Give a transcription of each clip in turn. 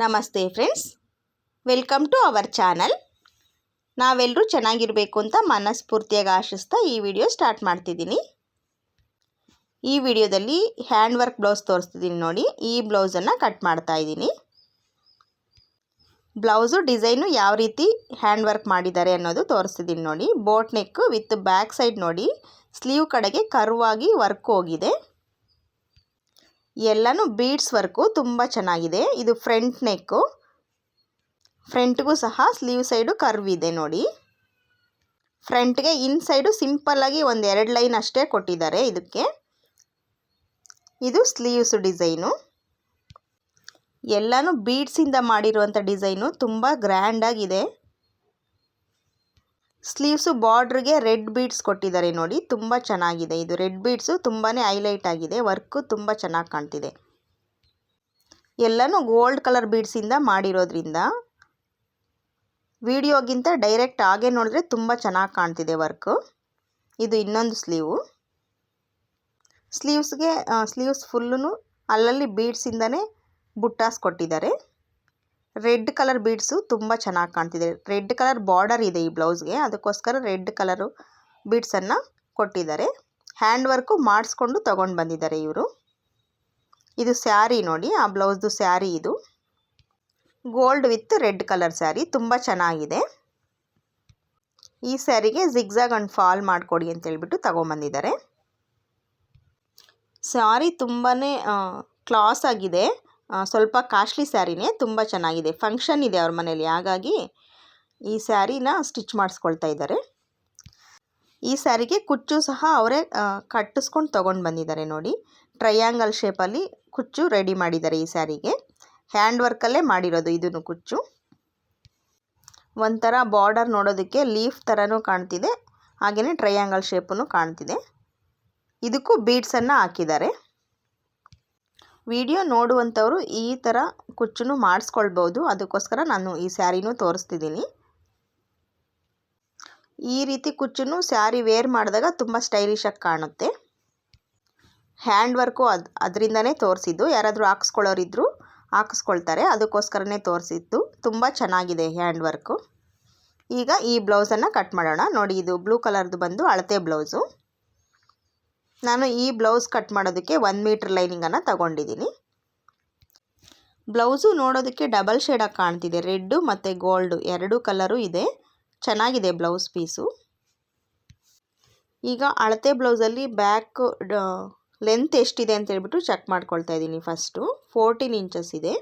ನಮಸ್ತೆ friends. Welcome to our channel. ನಾವೆಲ್ಲರೂ ಚೆನ್ನಾಗಿರಬೇಕು ಅಂತ ಮನಸ್ಫೂರ್ತಿಯಾಗಿ ಆಶಿಸ್ತಾ ಈ ವಿಡಿಯೋ ಸ್ಟಾರ್ಟ್ ಮಾಡ್ತಿದ್ದೀನಿ. ಈ ವಿಡಿಯೋದಲ್ಲಿ ಹ್ಯಾಂಡ್ ವರ್ಕ್ ಬ್ಲೌಸ್ ತೋರಿಸ್ತಿದ್ದೀನಿ ನೋಡಿ. ಈ ಬ್ಲೌಸನ್ನು ಕಟ್ ಮಾಡ್ತಾ ಇದ್ದೀನಿ. ಬ್ಲೌಸು ಡಿಸೈನು ಯಾವ ರೀತಿ ಹ್ಯಾಂಡ್ ವರ್ಕ್ ಮಾಡಿದ್ದಾರೆ ಅನ್ನೋದು ತೋರಿಸ್ತಿದ್ದೀನಿ ನೋಡಿ. Boat neck with back side ನೋಡಿ. ಸ್ಲೀವ್ ಕಡೆಗೆ ಕರ್ವಾಗಿ ವರ್ಕ್ ಹೋಗಿದೆ. ಎಲ್ಲನೂ ಬೀಡ್ಸ್ ವರ್ಕು, ತುಂಬ ಚೆನ್ನಾಗಿದೆ. ಇದು ಫ್ರಂಟ್ ನೆಕ್ಕು. ಫ್ರಂಟ್ಗೂ ಸಹ ಸ್ಲೀವ್ ಸೈಡು ಕರ್ವ್ ಇದೆ ನೋಡಿ. ಫ್ರಂಟ್ಗೆ ಇನ್ ಸೈಡು ಸಿಂಪಲ್ಲಾಗಿ ಒಂದು ಎರಡು ಲೈನ್ ಅಷ್ಟೇ ಕೊಟ್ಟಿದ್ದಾರೆ ಇದಕ್ಕೆ. ಇದು ಸ್ಲೀವ್ಸು ಡಿಸೈನು. ಎಲ್ಲನೂ ಬೀಡ್ಸಿಂದ ಮಾಡಿರುವಂಥ ಡಿಸೈನು. ತುಂಬ ಗ್ರ್ಯಾಂಡಾಗಿದೆ. ಸ್ಲೀವ್ಸು ಬಾರ್ಡ್ರಿಗೆ ರೆಡ್ ಬೀಡ್ಸ್ ಕೊಟ್ಟಿದ್ದಾರೆ ನೋಡಿ, ತುಂಬ ಚೆನ್ನಾಗಿದೆ. ಇದು ರೆಡ್ ಬೀಡ್ಸು ತುಂಬಾ ಹೈಲೈಟ್ ಆಗಿದೆ, ವರ್ಕು ತುಂಬ ಚೆನ್ನಾಗಿ ಕಾಣ್ತಿದೆ. ಎಲ್ಲನೂ ಗೋಲ್ಡ್ ಕಲರ್ ಬೀಡ್ಸಿಂದ ಮಾಡಿರೋದ್ರಿಂದ ವಿಡಿಯೋಗಿಂತ ಡೈರೆಕ್ಟ್ ಹಾಗೆ ನೋಡಿದ್ರೆ ತುಂಬ ಚೆನ್ನಾಗಿ ಕಾಣ್ತಿದೆ ವರ್ಕು. ಇದು ಇನ್ನೊಂದು ಸ್ಲೀವು. ಸ್ಲೀವ್ಸ್ಗೆ ಸ್ಲೀವ್ಸ್ ಫುಲ್ಲು ಅಲ್ಲಲ್ಲಿ ಬೀಡ್ಸಿಂದನೇ ಬುಟ್ಟಾಸ್ ಕೊಟ್ಟಿದ್ದಾರೆ. ರೆಡ್ ಕಲರ್ ಬೀಡ್ಸು ತುಂಬ ಚೆನ್ನಾಗಿ ಕಾಣ್ತಿದೆ. ರೆಡ್ ಕಲರ್ ಬಾರ್ಡರ್ ಇದೆ ಈ ಬ್ಲೌಸ್ಗೆ. ಅದಕ್ಕೋಸ್ಕರ ರೆಡ್ ಕಲರು ಬೀಡ್ಸನ್ನು ಕೊಟ್ಟಿದ್ದಾರೆ. ಹ್ಯಾಂಡ್ ವರ್ಕು ಮಾಡಿಸ್ಕೊಂಡು ತೊಗೊಂಡು ಬಂದಿದ್ದಾರೆ ಇವರು. ಇದು ಸ್ಯಾರಿ ನೋಡಿ, ಆ ಬ್ಲೌಸ್ದು ಸ್ಯಾರಿ ಇದು. Gold with red colour sari, ತುಂಬ ಚೆನ್ನಾಗಿದೆ. ಈ ಸ್ಯಾರಿಗೆ ಜಿಗ್ಝಾಗ್ ಅಂಡ್ ಫಾಲ್ ಮಾಡಿಕೊಡಿ ಅಂತ ಹೇಳ್ಬಿಟ್ಟು ತೊಗೊಂಬಂದಿದ್ದಾರೆ ಸ್ಯಾರಿ ತುಂಬಾ ಕ್ಲಾಸ್ ಆಗಿದೆ. ಸ್ವಲ್ಪ ಕಾಸ್ಟ್ಲಿ ಸ್ಯಾರಿನೇ ತುಂಬ ಚೆನ್ನಾಗಿದೆ. ಫಂಕ್ಷನ್ ಇದೆ ಅವ್ರ ಮನೇಲಿ. ಹಾಗಾಗಿ ಈ ಸ್ಯಾರಿನ ಸ್ಟಿಚ್ ಮಾಡಿಸ್ಕೊಳ್ತಾ ಇದ್ದಾರೆ. ಈ ಸ್ಯಾರಿಗೆ ಕುಚ್ಚು ಸಹ ಅವರೇ ಕಟ್ಟಿಸ್ಕೊಂಡು ತೊಗೊಂಡು ಬಂದಿದ್ದಾರೆ ನೋಡಿ. ಟ್ರಯಾಂಗಲ್ ಶೇಪಲ್ಲಿ ಕುಚ್ಚು ರೆಡಿ ಮಾಡಿದ್ದಾರೆ ಈ ಸ್ಯಾರಿಗೆ. ಹ್ಯಾಂಡ್ ವರ್ಕಲ್ಲೇ ಮಾಡಿರೋದು ಇದನ್ನು ಕುಚ್ಚು. ಒಂಥರ ಬಾರ್ಡರ್ ನೋಡೋದಕ್ಕೆ ಲೀಫ್ ಥರನೂ ಕಾಣ್ತಿದೆ. ಹಾಗೆಯೇ ಟ್ರಯಾಂಗಲ್ ಶೇಪನ್ನು ಕಾಣ್ತಿದೆ. ಇದಕ್ಕೂ ಬೀಡ್ಸನ್ನು ಹಾಕಿದ್ದಾರೆ. ವಿಡಿಯೋ ನೋಡುವಂಥವರು ಈ ಥರ ಕುಚ್ಚನ್ನು ಮಾಡಿಸ್ಕೊಳ್ಬೋದು. ಅದಕ್ಕೋಸ್ಕರ ನಾನು ಈ ಸ್ಯಾರಿನೂ ತೋರಿಸ್ತಿದ್ದೀನಿ. ಈ ರೀತಿ ಕುಚ್ಚನ್ನು ಸ್ಯಾರಿ ವೇರ್ ಮಾಡಿದಾಗ ತುಂಬ ಸ್ಟೈಲಿಶಾಗಿ ಕಾಣುತ್ತೆ. ಹ್ಯಾಂಡ್ ವರ್ಕು ಅದು, ಅದರಿಂದನೇ ತೋರಿಸಿದ್ದು. ಯಾರಾದರೂ ಹಾಕ್ಸ್ಕೊಳ್ಳೋರಿದ್ರು ಹಾಕಿಸ್ಕೊಳ್ತಾರೆ. ಅದಕ್ಕೋಸ್ಕರನೇ ತೋರಿಸಿದ್ದು. ತುಂಬ ಚೆನ್ನಾಗಿದೆ ಹ್ಯಾಂಡ್ ವರ್ಕು. ಈಗ ಈ ಬ್ಲೌಸನ್ನು ಕಟ್ ಮಾಡೋಣ. ನೋಡಿ, ಇದು ಬ್ಲೂ ಕಲರ್ದು ಬಂದು ಅಳತೆ ಬ್ಲೌಸು. ನಾನು ಈ ಬ್ಲೌಸ್ ಕಟ್ ಮಾಡೋದಕ್ಕೆ ಒನ್ ಮೀಟ್ರ್ ಲೈನಿಂಗನ್ನು ತಗೊಂಡಿದ್ದೀನಿ. ಬ್ಲೌಸು ನೋಡೋದಕ್ಕೆ ಡಬಲ್ ಶೇಡಾಗಿ ಕಾಣ್ತಿದೆ. ರೆಡ್ಡು ಮತ್ತು ಗೋಲ್ಡು ಎರಡೂ ಕಲರು ಇದೆ. ಚೆನ್ನಾಗಿದೆ ಬ್ಲೌಸ್ ಪೀಸು. ಈಗ ಅಳತೆ ಬ್ಲೌಸಲ್ಲಿ ಬ್ಯಾಕ್ ಲೆಂತ್ ಎಷ್ಟಿದೆ ಅಂತ ಹೇಳ್ಬಿಟ್ಟು ಚೆಕ್ ಮಾಡ್ಕೊಳ್ತಾ ಇದ್ದೀನಿ ಫಸ್ಟು. ಫೋರ್ಟೀನ್ ಇಂಚಸ್ ಇದೆ.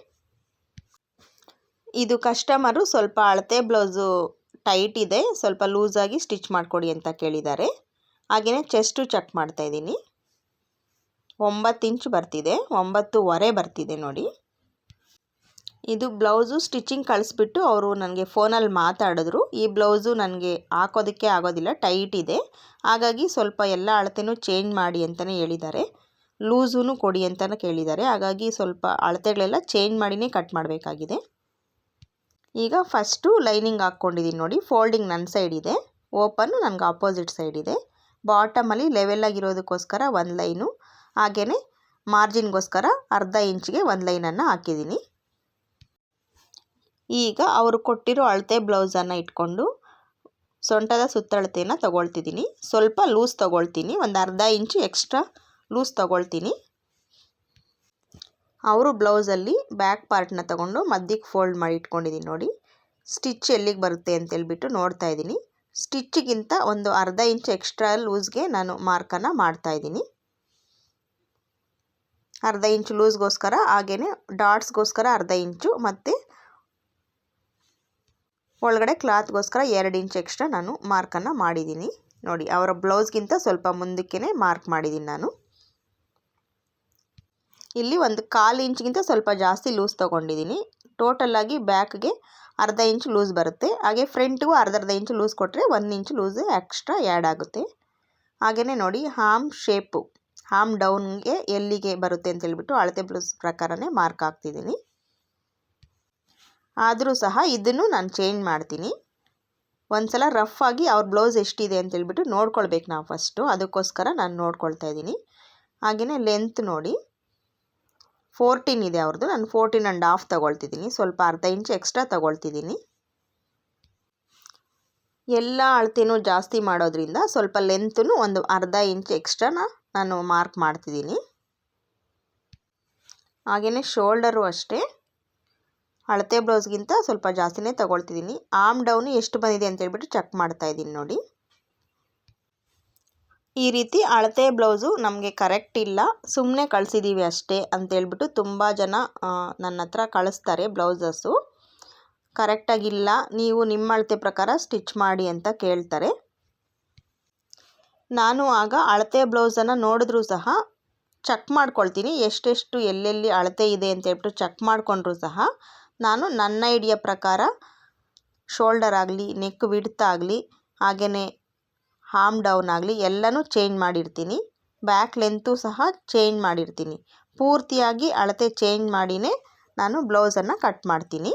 ಇದು ಕಸ್ಟಮರು ಸ್ವಲ್ಪ ಅಳತೆ ಬ್ಲೌಸು ಟೈಟ್ ಇದೆ. ಸ್ವಲ್ಪ ಲೂಸಾಗಿ ಸ್ಟಿಚ್ ಮಾಡಿಕೊಡಿ ಅಂತ ಕೇಳಿದ್ದಾರೆ. ಹಾಗೆಯೇ ಚೆಸ್ಟು ಚೆಕ್ ಮಾಡ್ತಾಯಿದ್ದೀನಿ ಒಂಬತ್ತು ಇಂಚ್ ಬರ್ತಿದೆ, ಒಂಬತ್ತುವರೆ ಬರ್ತಿದೆ ನೋಡಿ. ಇದು ಬ್ಲೌಸು ಸ್ಟಿಚಿಂಗ್ ಕಳಿಸ್ಬಿಟ್ಟು ಅವರು ನನಗೆ ಫೋನಲ್ಲಿ ಮಾತಾಡಿದ್ರು. ಈ ಬ್ಲೌಸು ನನಗೆ ಹಾಕೋದಕ್ಕೆ ಆಗೋದಿಲ್ಲ ಟೈಟ್ ಇದೆ. ಹಾಗಾಗಿ ಸ್ವಲ್ಪ ಎಲ್ಲ ಅಳತೆನೂ ಚೇಂಜ್ ಮಾಡಿ ಅಂತಲೇ ಹೇಳಿದ್ದಾರೆ. ಲೂಸೂ ಕೊಡಿ ಅಂತಲೇ ಕೇಳಿದ್ದಾರೆ. ಹಾಗಾಗಿ ಸ್ವಲ್ಪ ಅಳತೆಗಳೆಲ್ಲ ಚೇಂಜ್ ಮಾಡಿನೇ ಕಟ್ ಮಾಡಬೇಕಾಗಿದೆ. ಈಗ ಫಸ್ಟು ಲೈನಿಂಗ್ ಹಾಕ್ಕೊಂಡಿದ್ದೀನಿ ನೋಡಿ. ಫೋಲ್ಡಿಂಗ್ ನನ್ನ ಸೈಡ್ ಇದೆ. ಓಪನ್ನು ನನಗೆ ಆಪೋಸಿಟ್ ಸೈಡ್ ಇದೆ. ಬಾಟಮಲ್ಲಿ ಲೆವೆಲ್ಲಾಗಿರೋದಕ್ಕೋಸ್ಕರ ಒಂದು ಲೈನು. ಹಾಗೆಯೇ ಮಾರ್ಜಿನ್ಗೋಸ್ಕರ ಅರ್ಧ ಇಂಚಿಗೆ ಒಂದು ಲೈನನ್ನು ಹಾಕಿದ್ದೀನಿ ಈಗ ಅವರು ಕೊಟ್ಟಿರೋ ಅಳತೆ ಬ್ಲೌಸನ್ನು ಇಟ್ಕೊಂಡು ಸೊಂಟದ ಸುತ್ತಳತೆಯನ್ನು ತಗೊಳ್ತಿದ್ದೀನಿ ಸ್ವಲ್ಪ ಲೂಸ್ ತೊಗೊಳ್ತೀನಿ. ಒಂದು ಅರ್ಧ ಇಂಚು ಎಕ್ಸ್ಟ್ರಾ ಲೂಸ್ ತೊಗೊಳ್ತೀನಿ. ಅವರು ಬ್ಲೌಸಲ್ಲಿ ಬ್ಯಾಕ್ ಪಾರ್ಟ್ನ ತೊಗೊಂಡು ಮಧ್ಯಕ್ಕೆ ಫೋಲ್ಡ್ ಮಾಡಿ ಇಟ್ಕೊಂಡಿದ್ದೀನಿ ನೋಡಿ. ಸ್ಟಿಚ್ ಎಲ್ಲಿಗೆ ಬರುತ್ತೆ ಅಂತೇಳ್ಬಿಟ್ಟು ನೋಡ್ತಾ ಇದ್ದೀನಿ ಸ್ಟಿಚ್ಗಿಂತ ಒಂದು ಅರ್ಧ ಇಂಚ್ ಎಕ್ಸ್ಟ್ರಾ ಲೂಸ್ಗೆ ನಾನು ಮಾರ್ಕನ್ನು ಮಾಡ್ತಾಯಿದ್ದೀನಿ ಅರ್ಧ ಇಂಚು ಲೂಸ್ಗೋಸ್ಕರ ಹಾಗೆಯೇ ಡಾಟ್ಸ್ಗೋಸ್ಕರ ಅರ್ಧ ಇಂಚು ಮತ್ತು ಒಳಗಡೆ ಕ್ಲಾತ್ಗೋಸ್ಕರ ಎರಡು ಇಂಚ್ ಎಕ್ಸ್ಟ್ರಾ ನಾನು ಮಾರ್ಕನ್ನು ಮಾಡಿದ್ದೀನಿ. ನೋಡಿ, ಅವರ ಬ್ಲೌಸ್ಗಿಂತ ಸ್ವಲ್ಪ ಮುಂದಕ್ಕೆ ಮಾರ್ಕ್ ಮಾಡಿದ್ದೀನಿ ನಾನು. ಇಲ್ಲಿ ಒಂದು ಕಾಲು ಇಂಚ್ಗಿಂತ ಸ್ವಲ್ಪ ಜಾಸ್ತಿ ಲೂಸ್ ತೊಗೊಂಡಿದ್ದೀನಿ. ಟೋಟಲಾಗಿ ಬ್ಯಾಕ್ಗೆ ಅರ್ಧ ಇಂಚ್ ಲೂಸ್ ಬರುತ್ತೆ. ಹಾಗೆ ಫ್ರಂಟ್ಗೂ ಅರ್ಧ ಅರ್ಧ ಇಂಚು ಲೂಸ್ ಕೊಟ್ಟರೆ ಒಂದು ಇಂಚು ಲೂಸ್ ಎಕ್ಸ್ಟ್ರಾ ಆ್ಯಡ್ ಆಗುತ್ತೆ. ಹಾಗೆಯೇ ನೋಡಿ, ಹಾಮ್ ಶೇಪು ಹಾಮ್ ಡೌನ್ಗೆ ಎಲ್ಲಿಗೆ ಬರುತ್ತೆ ಅಂತ ಹೇಳ್ಬಿಟ್ಟು ಅಳತೆ ಬ್ಲೌಸ್ ಪ್ರಕಾರನೇ ಮಾರ್ಕ್ ಹಾಕ್ತಿದ್ದೀನಿ. ಆದರೂ ಸಹ ಇದನ್ನು ನಾನು ಚೇಂಜ್ ಮಾಡ್ತೀನಿ. ಒಂದು ಸಲ ರಫ್ ಆಗಿ ಅವ್ರ ಬ್ಲೌಸ್ ಎಷ್ಟಿದೆ ಅಂತ ಹೇಳ್ಬಿಟ್ಟು ನೋಡ್ಕೊಳ್ಬೇಕು ನಾವು ಫಸ್ಟು ಅದಕ್ಕೋಸ್ಕರ ನಾನು ನೋಡ್ಕೊಳ್ತಾ ಇದ್ದೀನಿ. ಹಾಗೆಯೇ ಲೆಂತ್ ನೋಡಿ. ಫೋರ್ಟೀನ್ ಇದೆ ಅವ್ರದ್ದು ನಾನು ಫೋರ್ಟೀನ್ ಆ್ಯಂಡ್ ಹಾಫ್ ತೊಗೊಳ್ತಿದ್ದೀನಿ. ಸ್ವಲ್ಪ ಅರ್ಧ ಇಂಚ್ ಎಕ್ಸ್ಟ್ರಾ ತೊಗೊಳ್ತಿದ್ದೀನಿ. ಎಲ್ಲ ಅಳತೆನೂ ಜಾಸ್ತಿ ಮಾಡೋದ್ರಿಂದ ಸ್ವಲ್ಪ ಲೆಂತೂ ಒಂದು ಅರ್ಧ ಇಂಚ್ ಎಕ್ಸ್ಟ್ರಾನ ನಾನು ಮಾರ್ಕ್ ಮಾಡ್ತಿದ್ದೀನಿ. ಹಾಗೆಯೇ ಶೋಲ್ಡರು ಅಷ್ಟೇ. ಅಳತೆ ಬ್ಲೌಸ್ಗಿಂತ ಸ್ವಲ್ಪ ಜಾಸ್ತಿನೇ ತೊಗೊಳ್ತಿದ್ದೀನಿ. ಆಮ್ ಡೌನು ಎಷ್ಟು ಬಂದಿದೆ ಅಂತ ಹೇಳ್ಬಿಟ್ಟು ಚೆಕ್ ಮಾಡ್ತಾ ಇದ್ದೀನಿ ನೋಡಿ. ಈ ರೀತಿ ಅಳತೆ ಬ್ಲೌಸು ನಮಗೆ ಕರೆಕ್ಟ್ ಇಲ್ಲ. ಸುಮ್ಮನೆ ಕಳಿಸಿದ್ದೀವಿ ಅಷ್ಟೇ ಅಂತೇಳ್ಬಿಟ್ಟು ತುಂಬ ಜನ ನನ್ನ ಹತ್ರ ಕಳಿಸ್ತಾರೆ ಬ್ಲೌಸಸ್ಸು. ಕರೆಕ್ಟಾಗಿಲ್ಲ ನೀವು ನಿಮ್ಮ ಅಳತೆ ಪ್ರಕಾರ ಸ್ಟಿಚ್ ಮಾಡಿ ಅಂತ ಕೇಳ್ತಾರೆ. ನಾನು ಆಗ ಅಳತೆ ಬ್ಲೌಸನ್ನು ನೋಡಿದ್ರೂ ಸಹ ಚೆಕ್ ಮಾಡ್ಕೊಳ್ತೀನಿ. ಎಷ್ಟೆಷ್ಟು ಎಲ್ಲೆಲ್ಲಿ ಅಳತೆ ಇದೆ ಅಂತ ಹೇಳ್ಬಿಟ್ಟು ಚೆಕ್ ಮಾಡಿಕೊಂಡ್ರೂ ಸಹ ನಾನು ನನ್ನ ಐಡಿಯಾ ಪ್ರಕಾರ ಶೋಲ್ಡರ್ ಆಗಲಿ ನೆಕ್ ವಿಡ್ತ್ ಆಗಲಿ ಹಾಗೆಯೇ ಹಾಮ್ ಡೌನ್ ಆಗಲಿ ಎಲ್ಲನೂ ಚೇಂಜ್ ಮಾಡಿರ್ತೀನಿ. ಬ್ಯಾಕ್ ಲೆಂತು ಸಹ ಚೇಂಜ್ ಮಾಡಿರ್ತೀನಿ. ಪೂರ್ತಿಯಾಗಿ ಅಳತೆ ಚೇಂಜ್ ಮಾಡಿಯೇ ನಾನು ಬ್ಲೌಸನ್ನು ಕಟ್ ಮಾಡ್ತೀನಿ.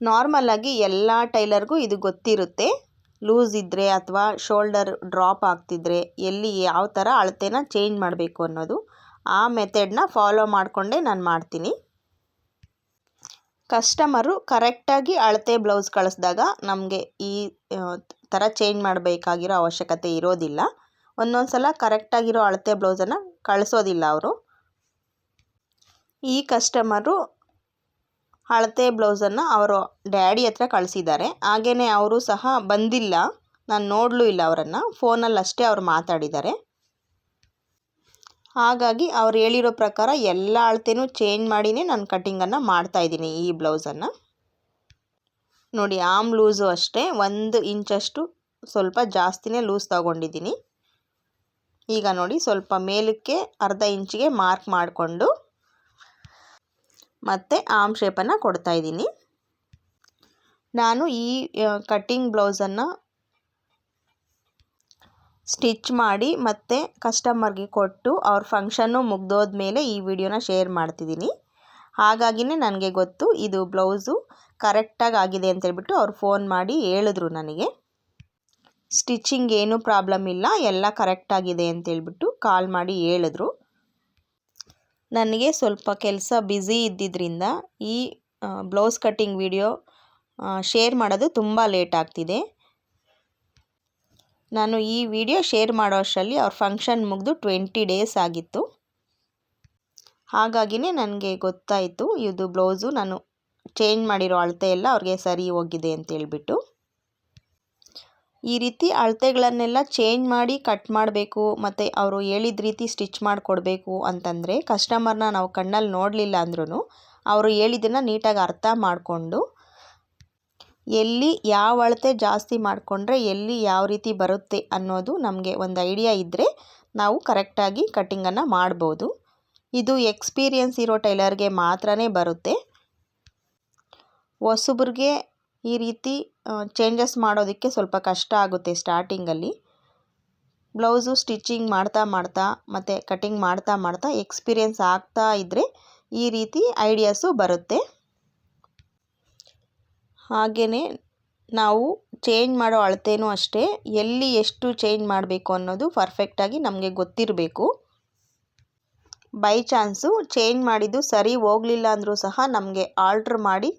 ನಾರ್ಮಲಾಗಿ ಎಲ್ಲ ಟೈಲರ್ಗೂ ಇದು ಗೊತ್ತಿರುತ್ತೆ. ಲೂಸ್ ಇದ್ದರೆ ಅಥವಾ ಶೋಲ್ಡರ್ ಡ್ರಾಪ್ ಆಗ್ತಿದ್ರೆ ಎಲ್ಲಿ ಯಾವ ಥರ ಅಳತೆನ ಚೇಂಜ್ ಮಾಡಬೇಕು ಅನ್ನೋದು ಆ ಮೆಥಡ್ನ ಫಾಲೋ ಮಾಡಿಕೊಂಡೇ ನಾನು ಮಾಡ್ತೀನಿ. ಕಸ್ಟಮರು ಕರೆಕ್ಟಾಗಿ ಅಳತೆ ಬ್ಲೌಸ್ ಕಳಿಸ್ದಾಗ ನಮಗೆ ಈ ಥರ ಚೇಂಜ್ ಮಾಡಬೇಕಾಗಿರೋ ಅವಶ್ಯಕತೆ ಇರೋದಿಲ್ಲ. ಒಂದೊಂದು ಸಲ ಕರೆಕ್ಟಾಗಿರೋ ಅಳತೆ ಬ್ಲೌಸನ್ನು ಕಳಿಸೋದಿಲ್ಲ ಅವರು. ಈ ಕಸ್ಟಮರು ಅಳತೆ ಬ್ಲೌಸನ್ನು ಅವರು ಡ್ಯಾಡಿ ಹತ್ರ ಕಳಿಸಿದ್ದಾರೆ. ಹಾಗೆಯೇ ಅವರು ಸಹ ಬಂದಿಲ್ಲ. ನಾನು ನೋಡಲೂ ಇಲ್ಲ ಅವರನ್ನು. ಫೋನಲ್ಲಿ ಅಷ್ಟೇ ಅವ್ರು ಮಾತಾಡಿದ್ದಾರೆ. ಹಾಗಾಗಿ ಅವ್ರು ಹೇಳಿರೋ ಪ್ರಕಾರ ಎಲ್ಲ ಅಳತೆನೂ ಚೇಂಜ್ ಮಾಡಿಯೇ ನಾನು ಕಟ್ಟಿಂಗನ್ನು ಮಾಡ್ತಾಯಿದ್ದೀನಿ ಈ ಬ್ಲೌಸನ್ನು ನೋಡಿ ಆಮ್ ಲೂಸು ಅಷ್ಟೇ, ಒಂದು ಇಂಚಷ್ಟು ಸ್ವಲ್ಪ ಜಾಸ್ತಿನೇ ಲೂಸ್ ತಗೊಂಡಿದ್ದೀನಿ. ಈಗ ನೋಡಿ, ಸ್ವಲ್ಪ ಮೇಲಕ್ಕೆ ಅರ್ಧ ಇಂಚಿಗೆ ಮಾರ್ಕ್ ಮಾಡಿಕೊಂಡು ಮತ್ತು ಆಮ್ ಶೇಪನ್ನು ಕೊಡ್ತಾಯಿದ್ದೀನಿ ನಾನು ಈ ಕಟ್ಟಿಂಗ್ ಬ್ಲೌಸನ್ನು ಸ್ಟಿಚ್ ಮಾಡಿ ಮತ್ತು ಕಸ್ಟಮರ್ಗೆ ಕೊಟ್ಟು ಅವ್ರ ಫಂಕ್ಷನ್ನು ಮುಗ್ದೋದ್ಮೇಲೆ ಈ ವಿಡಿಯೋನ ಶೇರ್ ಮಾಡ್ತಿದ್ದೀನಿ. ಹಾಗಾಗಿನೇ ನನಗೆ ಗೊತ್ತು ಇದು ಬ್ಲೌಸು ಕರೆಕ್ಟಾಗಿ ಆಗಿದೆ ಅಂತೇಳ್ಬಿಟ್ಟು ಅವ್ರು ಫೋನ್ ಮಾಡಿ ಹೇಳಿದ್ರು ನನಗೆ. ಸ್ಟಿಚಿಂಗ್ ಏನೂ ಪ್ರಾಬ್ಲಮ್ ಇಲ್ಲ, ಎಲ್ಲ ಕರೆಕ್ಟಾಗಿದೆ ಅಂತೇಳ್ಬಿಟ್ಟು ಕಾಲ್ ಮಾಡಿ ಹೇಳಿದ್ರು. ನನಗೆ ಸ್ವಲ್ಪ ಕೆಲಸ ಬ್ಯುಸಿ ಇದ್ದಿದ್ದರಿಂದ ಈ ಬ್ಲೌಸ್ ಕಟ್ಟಿಂಗ್ ವಿಡಿಯೋ ಶೇರ್ ಮಾಡೋದು ತುಂಬ ಲೇಟ್ ಆಗ್ತಿದೆ. ನಾನು ಈ ವಿಡಿಯೋ ಶೇರ್ ಮಾಡೋ ಅಷ್ಟರಲ್ಲಿ ಅವ್ರ ಫಂಕ್ಷನ್ ಮುಗಿದು ಟ್ವೆಂಟಿ ಡೇಸ್ ಆಗಿತ್ತು. ಹಾಗಾಗಿನೇ ನನಗೆ ಗೊತ್ತಾಯಿತು, ಇದು ಬ್ಲೌಸು ನಾನು ಚೇಂಜ್ ಮಾಡಿರೋ ಅಳತೆ ಎಲ್ಲ ಅವ್ರಿಗೆ ಸರಿ ಹೋಗಿದೆ ಅಂತೇಳ್ಬಿಟ್ಟು ಈ ರೀತಿ ಅಳತೆಗಳನ್ನೆಲ್ಲ ಚೇಂಜ್ ಮಾಡಿ ಕಟ್ ಮಾಡಬೇಕು, ಮತ್ತು ಅವರು ಹೇಳಿದ ರೀತಿ ಸ್ಟಿಚ್ ಮಾಡಿಕೊಡ್ಬೇಕು ಅಂತಂದರೆ ಕಸ್ಟಮರ್ನ ನಾವು ಕಣ್ಣಲ್ಲಿ ನೋಡಲಿಲ್ಲ ಅಂದ್ರೂ ಅವರು ಹೇಳಿದ್ದನ್ನು ನೀಟಾಗಿ ಅರ್ಥ ಮಾಡಿಕೊಂಡು ಎಲ್ಲಿ ಯಾವ ಅಳತೆ ಜಾಸ್ತಿ ಮಾಡಿಕೊಂಡ್ರೆ ಎಲ್ಲಿ ಯಾವ ರೀತಿ ಬರುತ್ತೆ ಅನ್ನೋದು ನಮಗೆ ಒಂದು ಐಡಿಯಾ ಇದ್ದರೆ ನಾವು ಕರೆಕ್ಟಾಗಿ ಕಟ್ಟಿಂಗನ್ನು ಮಾಡ್ಬೋದು. ಇದು ಎಕ್ಸ್ಪೀರಿಯನ್ಸ್ ಇರೋ ಟೈಲರ್ಗೆ ಮಾತ್ರನೇ ಬರುತ್ತೆ. ಹೊಸಬ್ರಿಗೆ ಈ ರೀತಿ ಚೇಂಜಸ್ ಮಾಡೋದಕ್ಕೆ ಸ್ವಲ್ಪ ಕಷ್ಟ ಆಗುತ್ತೆ ಸ್ಟಾರ್ಟಿಂಗಲ್ಲಿ ಬ್ಲೌಸು ಸ್ಟಿಚಿಂಗ್ ಮಾಡ್ತಾ ಮಾಡ್ತಾ ಮತ್ತು ಕಟಿಂಗ್ ಮಾಡ್ತಾ ಮಾಡ್ತಾ ಎಕ್ಸ್ಪೀರಿಯನ್ಸ್ ಆಗ್ತಾ ಇದ್ದರೆ ಈ ರೀತಿ ಐಡಿಯಾಸು ಬರುತ್ತೆ. ಹಾಗೆಯೇ ನಾವು ಚೇಂಜ್ ಮಾಡೋ ಅಳತೆಯೂ ಅಷ್ಟೇ, ಎಲ್ಲಿ ಎಷ್ಟು ಚೇಂಜ್ ಮಾಡಬೇಕು ಅನ್ನೋದು ಪರ್ಫೆಕ್ಟಾಗಿ ನಮಗೆ ಗೊತ್ತಿರಬೇಕು. ಬೈ ಚಾನ್ಸು ಚೇಂಜ್ ಮಾಡಿದ್ದು ಸರಿ ಹೋಗಲಿಲ್ಲ ಅಂದರೂ ಸಹ ನಮಗೆ ಆಲ್ಟ್ರ್ ಮಾಡಿ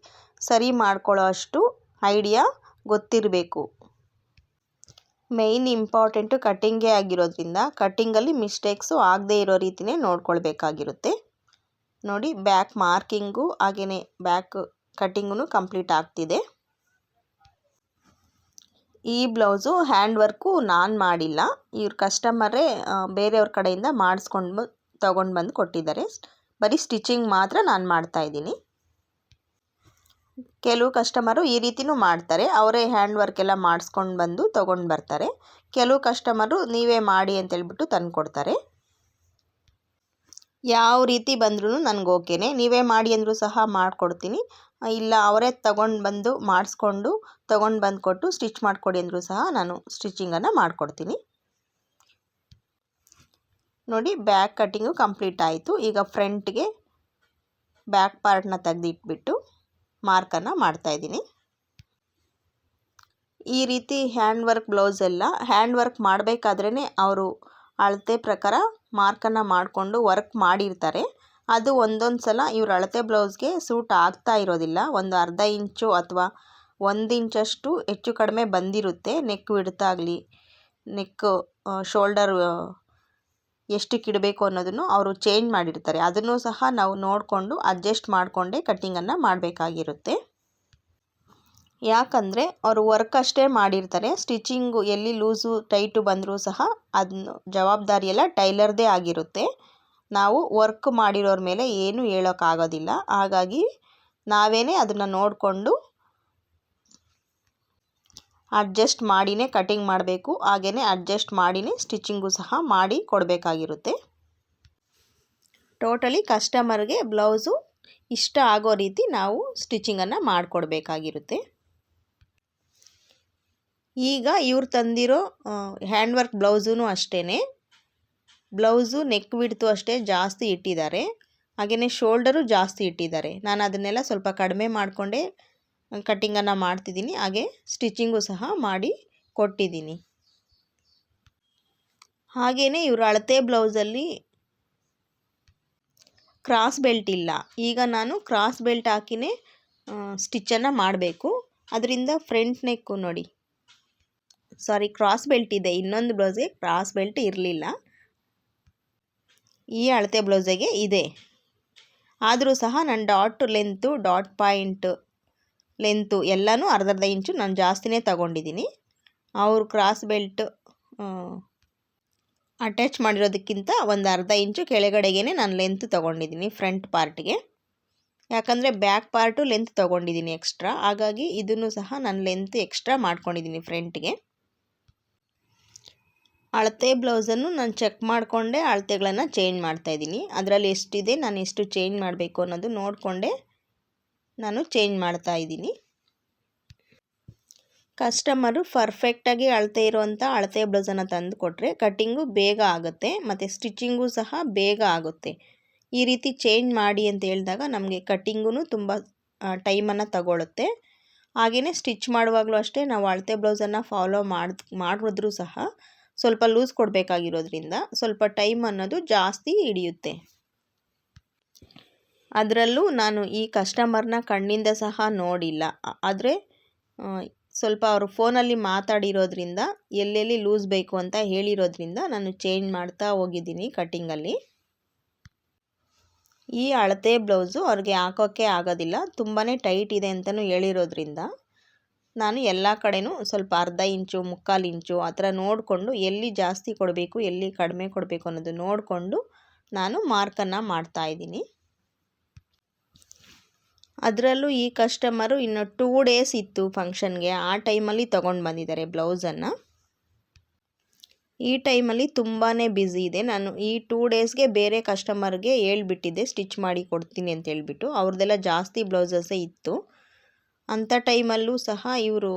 ಸರಿ ಮಾಡ್ಕೊಳ್ಳೋ ಅಷ್ಟು ಐಡಿಯಾ ಗೊತ್ತಿರಬೇಕು. ಮೇಯ್ನ್ ಇಂಪಾರ್ಟೆಂಟು ಕಟ್ಟಿಂಗೇ ಆಗಿರೋದ್ರಿಂದ ಕಟ್ಟಿಂಗಲ್ಲಿ ಮಿಸ್ಟೇಕ್ಸು ಆಗದೇ ಇರೋ ರೀತಿಯೇ ನೋಡ್ಕೊಳ್ಬೇಕಾಗಿರುತ್ತೆ. ನೋಡಿ ಬ್ಯಾಕ್ ಮಾರ್ಕಿಂಗು ಹಾಗೆಯೇ ಬ್ಯಾಕ್ ಕಟ್ಟಿಂಗೂ ಕಂಪ್ಲೀಟ್ ಆಗ್ತಿದೆ. ಈ ಬ್ಲೌಸು ಹ್ಯಾಂಡ್ ವರ್ಕು ನಾನು ಮಾಡಿಲ್ಲ. ಇವ್ರ ಕಸ್ಟಮರೇ ಬೇರೆಯವ್ರ ಕಡೆಯಿಂದ ಮಾಡಿಸ್ಕೊಂಡು ತೊಗೊಂಡು ಬಂದು ಕೊಟ್ಟಿದ್ದಾರೆ. ಬರೀ ಸ್ಟಿಚಿಂಗ್ ಮಾತ್ರ ನಾನು ಮಾಡ್ತಾಯಿದ್ದೀನಿ ಕೆಲವು ಕಸ್ಟಮರು ಈ ರೀತಿಯೂ ಮಾಡ್ತಾರೆ. ಅವರೇ ಹ್ಯಾಂಡ್ ವರ್ಕ್ ಎಲ್ಲ ಮಾಡಿಸ್ಕೊಂಡು ಬಂದು ತೊಗೊಂಡು ಬರ್ತಾರೆ. ಕೆಲವು ಕಸ್ಟಮರು ನೀವೇ ಮಾಡಿ ಅಂತೇಳ್ಬಿಟ್ಟು ತಂದು ಕೊಡ್ತಾರೆ. ಯಾವ ರೀತಿ ಬಂದ್ರೂ ನನಗೆ ಓಕೆನೇ. ನೀವೇ ಮಾಡಿ ಅಂದರೂ ಸಹ ಮಾಡಿಕೊಡ್ತೀನಿ. ಇಲ್ಲ, ಅವರೇ ತಗೊಂಡು ಬಂದು ಮಾಡಿಸ್ಕೊಂಡು, ತಗೊಂಡು ಬಂದು ಕೊಟ್ಟು ಸ್ಟಿಚ್ ಮಾಡಿಕೊಡಿ ಅಂದರೂ ಸಹ ನಾನು ಸ್ಟಿಚಿಂಗನ್ನು ಮಾಡಿಕೊಡ್ತೀನಿ. ನೋಡಿ ಬ್ಯಾಕ್ ಕಟ್ಟಿಂಗು ಕಂಪ್ಲೀಟ್ ಆಯಿತು. ಈಗ ಫ್ರಂಟ್ಗೆ ಬ್ಯಾಕ್ ಪಾರ್ಟ್ನ ತೆಗೆದಿಟ್ಬಿಟ್ಟು ಮಾರ್ಕನ್ನು ಮಾಡ್ತಾಯಿದ್ದೀನಿ ಈ ರೀತಿ ಹ್ಯಾಂಡ್ ವರ್ಕ್, ಬ್ಲೌಸ್ ಎಲ್ಲ ಹ್ಯಾಂಡ್ ವರ್ಕ್ ಮಾಡಬೇಕಾದ್ರೇ ಅವರು ಅಳತೆ ಪ್ರಕಾರ ಮಾರ್ಕನ್ನು ಮಾಡಿಕೊಂಡು ವರ್ಕ್ ಮಾಡಿರ್ತಾರೆ. ಅದು ಒಂದೊಂದು ಸಲ ಇವ್ರ ಅಳತೆ ಬ್ಲೌಸ್ಗೆ ಸೂಟ್ ಆಗ್ತಾ ಇರೋದಿಲ್ಲ. ಒಂದು ಅರ್ಧ ಇಂಚು ಅಥವಾ ಒಂದು ಇಂಚಷ್ಟು ಹೆಚ್ಚು ಕಡಿಮೆ ಬಂದಿರುತ್ತೆ ನೆಕ್ ವಿಡ್ತಾಗಲಿ ನೆಕ್ಕು ಶೋಲ್ಡರ್ ಎಷ್ಟು ಇಡಬೇಕು ಅನ್ನೋದನ್ನು ಅವರು ಚೇಂಜ್ ಮಾಡಿರ್ತಾರೆ. ಅದನ್ನು ಸಹ ನಾವು ನೋಡಿಕೊಂಡು ಅಡ್ಜಸ್ಟ್ ಮಾಡಿಕೊಂಡೇ ಕಟ್ಟಿಂಗನ್ನು ಮಾಡಬೇಕಾಗಿರುತ್ತೆ. ಯಾಕಂದರೆ ಅವರು ವರ್ಕ್ ಅಷ್ಟೇ ಮಾಡಿರ್ತಾರೆ. ಸ್ಟಿಚಿಂಗು ಎಲ್ಲಿ ಲೂಸು ಟೈಟು ಬಂದರೂ ಸಹ ಅದನ್ನು ಜವಾಬ್ದಾರಿ ಎಲ್ಲ ಟೈಲರ್ದೇ ಆಗಿರುತ್ತೆ. ನಾವು ವರ್ಕ್ ಮಾಡಿರೋರ ಮೇಲೆ ಏನು ಹೇಳೋಕ್ಕಾಗೋದಿಲ್ಲ ಹಾಗಾಗಿ ನಾವೇ ಅದನ್ನು ನೋಡಿಕೊಂಡು ಅಡ್ಜಸ್ಟ್ ಮಾಡಿನೇ ಕಟಿಂಗ್ ಮಾಡಬೇಕು. ಹಾಗೆಯೇ ಅಡ್ಜಸ್ಟ್ ಮಾಡಿನೇ ಸ್ಟಿಚಿಂಗು ಸಹ ಮಾಡಿ ಕೊಡಬೇಕಾಗಿರುತ್ತೆ. ಟೋಟಲಿ ಕಸ್ಟಮರ್ಗೆ ಬ್ಲೌಸು ಇಷ್ಟ ಆಗೋ ರೀತಿ ನಾವು ಸ್ಟಿಚಿಂಗನ್ನು ಮಾಡಿಕೊಡ್ಬೇಕಾಗಿರುತ್ತೆ. ಈಗ ಇವ್ರು ತಂದಿರೋ ಹ್ಯಾಂಡ್ ವರ್ಕ್ ಬ್ಲೌಸೂ ಅಷ್ಟೇ ಬ್ಲೌಸು ನೆಕ್ ಬಿಡ್ತು ಅಷ್ಟೇ ಜಾಸ್ತಿ ಇಟ್ಟಿದ್ದಾರೆ. ಹಾಗೆಯೇ ಶೋಲ್ಡರು ಜಾಸ್ತಿ ಇಟ್ಟಿದ್ದಾರೆ. ನಾನು ಅದನ್ನೆಲ್ಲ ಸ್ವಲ್ಪ ಕಡಿಮೆ ಮಾಡಿಕೊಂಡೇ ಕಟ್ಟಿಂಗನ್ನು ಮಾಡ್ತಿದ್ದೀನಿ. ಹಾಗೆ ಸ್ಟಿಚಿಂಗು ಸಹ ಮಾಡಿ ಕೊಟ್ಟಿದ್ದೀನಿ. ಹಾಗೆಯೇ ಇವರು ಅಳತೆ ಬ್ಲೌಸಲ್ಲಿ ಕ್ರಾಸ್ ಬೆಲ್ಟ್ ಇಲ್ಲ. ಈಗ ನಾನು ಕ್ರಾಸ್ ಬೆಲ್ಟ್ ಹಾಕಿನೇ ಸ್ಟಿಚ್ಚನ್ನು ಮಾಡಬೇಕು. ಅದರಿಂದ ಫ್ರಂಟ್ ನೆಕ್ಕು ನೋಡಿ. ಸಾರಿ, ಕ್ರಾಸ್ ಬೆಲ್ಟ್ ಇದೆ. ಇನ್ನೊಂದು ಬ್ಲೌಸ್ಗೆ ಕ್ರಾಸ್ ಬೆಲ್ಟ್ ಇರಲಿಲ್ಲ. ಈ ಅಳತೆ ಬ್ಲೌಸಿಗೆ ಇದೆ. ಆದರೂ ಸಹ ನನ್ನ dot length, dot point length ಎಲ್ಲನೂ ಅರ್ಧರ್ಧ ಅರ್ಧ ಇಂಚು ನಾನು ಜಾಸ್ತಿನೇ ತಗೊಂಡಿದ್ದೀನಿ ಅವರು ಕ್ರಾಸ್ ಬೆಲ್ಟ್ ಅಟ್ಯಾಚ್ ಮಾಡಿರೋದಕ್ಕಿಂತ ಒಂದು ಅರ್ಧ ಇಂಚು ಕೆಳಗಡೆಗೇ ನಾನು ಲೆಂತ್ ತೊಗೊಂಡಿದ್ದೀನಿ ಫ್ರಂಟ್ ಪಾರ್ಟ್ಗೆ. ಯಾಕಂದರೆ ಬ್ಯಾಕ್ ಪಾರ್ಟು ಲೆಂತ್ ತೊಗೊಂಡಿದ್ದೀನಿ ಎಕ್ಸ್ಟ್ರಾ. ಹಾಗಾಗಿ ಇದನ್ನು ಸಹ ನಾನು ಲೆಂತ್ ಎಕ್ಸ್ಟ್ರಾ ಮಾಡ್ಕೊಂಡಿದ್ದೀನಿ ಫ್ರಂಟ್ಗೆ. ಅಳತೆ ಬ್ಲೌಸನ್ನು ನಾನು ಚೆಕ್ ಮಾಡಿಕೊಂಡೆ, ಅಳತೆಗಳನ್ನು ಚೇಂಜ್ ಮಾಡ್ತಾಯಿದ್ದೀನಿ ಅದರಲ್ಲಿ ಎಷ್ಟಿದೆ, ನಾನು ಎಷ್ಟು ಚೇಂಜ್ ಮಾಡಬೇಕು ಅನ್ನೋದು ನೋಡಿಕೊಂಡೆ ನಾನು ಚೇಂಜ್ ಮಾಡ್ತಾ ಇದ್ದೀನಿ. ಕಸ್ಟಮರು ಪರ್ಫೆಕ್ಟಾಗಿ ಅಳತೆ ಇರುವಂಥ ಅಳತೆ ಬ್ಲೌಸನ್ನು ತಂದು ಕೊಟ್ಟರೆ ಕಟ್ಟಿಂಗು ಬೇಗ ಆಗುತ್ತೆ, ಮತ್ತು ಸ್ಟಿಚಿಂಗು ಸಹ ಬೇಗ ಆಗುತ್ತೆ. ಈ ರೀತಿ ಚೇಂಜ್ ಮಾಡಿ ಅಂತ ಹೇಳಿದಾಗ ನಮಗೆ ಕಟ್ಟಿಂಗೂ ತುಂಬ ಟೈಮನ್ನು ತಗೊಳುತ್ತೆ. ಹಾಗೆಯೇ ಸ್ಟಿಚ್ ಮಾಡುವಾಗಲೂ ಅಷ್ಟೇ ನಾವು ಅಳತೆ ಬ್ಲೌಸನ್ನು ಫಾಲೋ ಮಾಡಿ ಮಾಡಿದ್ರೂ ಸಹ ಸ್ವಲ್ಪ ಲೂಸ್ ಕೊಡಬೇಕಾಗಿರೋದ್ರಿಂದ ಸ್ವಲ್ಪ ಟೈಮ್ ಅನ್ನೋದು ಜಾಸ್ತಿ ಹಿಡಿಯುತ್ತೆ. ಅದರಲ್ಲೂ ನಾನು ಈ ಕಸ್ಟಮರ್ನ ಕಣ್ಣಿಂದ ಸಹ ನೋಡಿಲ್ಲ. ಆದರೆ ಸ್ವಲ್ಪ ಅವರು ಫೋನಲ್ಲಿ ಮಾತಾಡಿರೋದ್ರಿಂದ ಎಲ್ಲೆಲ್ಲಿ ಲೂಸ್ ಬೇಕು ಅಂತ ಹೇಳಿರೋದ್ರಿಂದ ನಾನು ಚೇಂಜ್ ಮಾಡ್ತಾ ಹೋಗಿದ್ದೀನಿ ಕಟ್ಟಿಂಗಲ್ಲಿ ಈ ಅಳತೆ ಬ್ಲೌಸು ಅವ್ರಿಗೆ ಹಾಕೋಕ್ಕೆ ಆಗೋದಿಲ್ಲ. ತುಂಬಾ ಟೈಟ್ ಇದೆ ಅಂತಲೂ ಹೇಳಿರೋದ್ರಿಂದ ನಾನು ಎಲ್ಲ ಕಡೆಯೂ ಸ್ವಲ್ಪ ಅರ್ಧ ಇಂಚು, ಮುಕ್ಕಾಲು ಇಂಚು ಆ ಥರ ನೋಡಿಕೊಂಡು ಎಲ್ಲಿ ಜಾಸ್ತಿ ಕೊಡಬೇಕು, ಎಲ್ಲಿ ಕಡಿಮೆ ಕೊಡಬೇಕು ಅನ್ನೋದು ನೋಡಿಕೊಂಡು ನಾನು ಮಾರ್ಕನ್ನು ಮಾಡ್ತಾಯಿದ್ದೀನಿ ಅದರಲ್ಲೂ ಈ ಕಸ್ಟಮರು ಇನ್ನು ಟೂ ಡೇಸ್ ಇತ್ತು ಫಂಕ್ಷನ್ಗೆ. ಆ ಟೈಮಲ್ಲಿ ತೊಗೊಂಡು ಬಂದಿದ್ದಾರೆ ಬ್ಲೌಸನ್ನು. ಈ ಟೈಮಲ್ಲಿ ತುಂಬಾ ಬ್ಯುಸಿ ಇದೆ. ನಾನು ಈ ಟೂ ಡೇಸ್ಗೆ ಬೇರೆ ಕಸ್ಟಮರ್ಗೆ ಹೇಳ್ಬಿಟ್ಟಿದ್ದೆ, ಸ್ಟಿಚ್ ಮಾಡಿ ಕೊಡ್ತೀನಿ ಅಂತ ಹೇಳ್ಬಿಟ್ಟು. ಅವ್ರದ್ದೆಲ್ಲ ಜಾಸ್ತಿ ಬ್ಲೌಸಸ್ಸೇ ಇತ್ತು. ಅಂಥ ಟೈಮಲ್ಲೂ ಸಹ ಇವರು